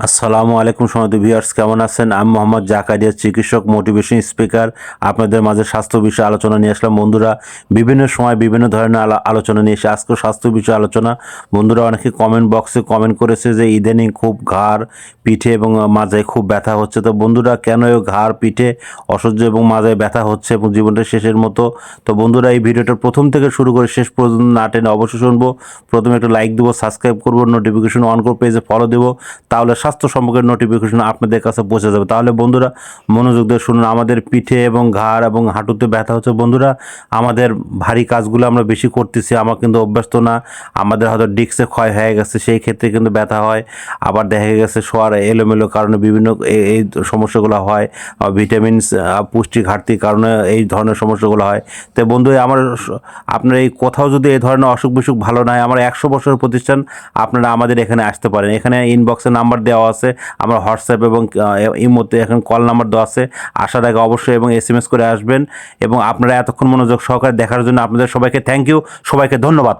আসসালামু আলাইকুম সমাজ ভিউয়ার্স, কেমন আছেন? আমি মোহাম্মদ জাকারিয়া, চিকিৎসক মোটিভেশন স্পিকার আপনাদের মাঝে স্বাস্থ্য বিষয়ে আলোচনা নিয়ে আসলাম। বন্ধুরা, বিভিন্ন সময় বিভিন্ন ধরনের আলো- আলোচনা নিয়ে এসে আজকে স্বাস্থ্য বিষয়ে আলোচনা। বন্ধুরা, অনেকে কমেন্ট বক্সে কমেন্ট করেছে যে, ইদানিং খুব ঘাড়, পিঠে এবং মাজায় খুব ব্যথা হচ্ছে। তো বন্ধুরা, কেন ঘাড়, পিঠে অসহ্য এবং মাজায় ব্যথা হচ্ছে এবং জীবনটা শেষের মতো? তো বন্ধুরা, এই ভিডিওটা প্রথম থেকে শুরু করে শেষ পর্যন্ত না টেনে অবশ্যই শুনব। প্রথমে একটা লাইক দেবো সাবস্ক্রাইব করব নোটিফিকেশন অন করে পেজে ফলো দেবো। তাহলে স্বাস্থ্য সম্পর্কে নোটিফিকেশন আপনাদের কাছে পৌঁছে যাবে। তাহলে বন্ধুরা, মনোযোগ দিয়ে শুনুন, আমাদের পিঠে এবং ঘাড় এবং হাঁটুতে ব্যথা হচ্ছে। বন্ধুরা, আমাদের ভারী কাজগুলো আমরা বেশি করতেছি, আমার কিন্তু অভ্যস্ত না। আমাদের হয়তো ডিস্কে ক্ষয় হয়ে গেছে, সেই ক্ষেত্রে কিন্তু ব্যথা হয়। আবার দেখা গেছে শোয়ার এলোমেলো কারণে বিভিন্ন এই সমস্যাগুলো হয়। ভিটামিনস পুষ্টি ঘাটতির কারণে এই ধরনের সমস্যাগুলো হয়। তো বন্ধু আমার আপনার এই কোথাও যদি এই ধরনের অসুখ বিসুখ ভালো নয় আমার একশো বছরের প্রতিষ্ঠান, আপনারা আমাদের এখানে আসতে পারেন। এখানে ইনবক্সে নাম্বার দেওয়া আছে, আমার হোয়াটসঅ্যাপ এবং ইমোতে এখন কল নাম্বার দেওয়া আছে, আসার আগে অবশ্যই এবং এস এম এস করে আসবেন এবং আপনারা এতক্ষণ মনোযোগ সহকারে দেখার জন্য আপনাদের সবাইকে থ্যাংক ইউ সবাইকে ধন্যবাদ।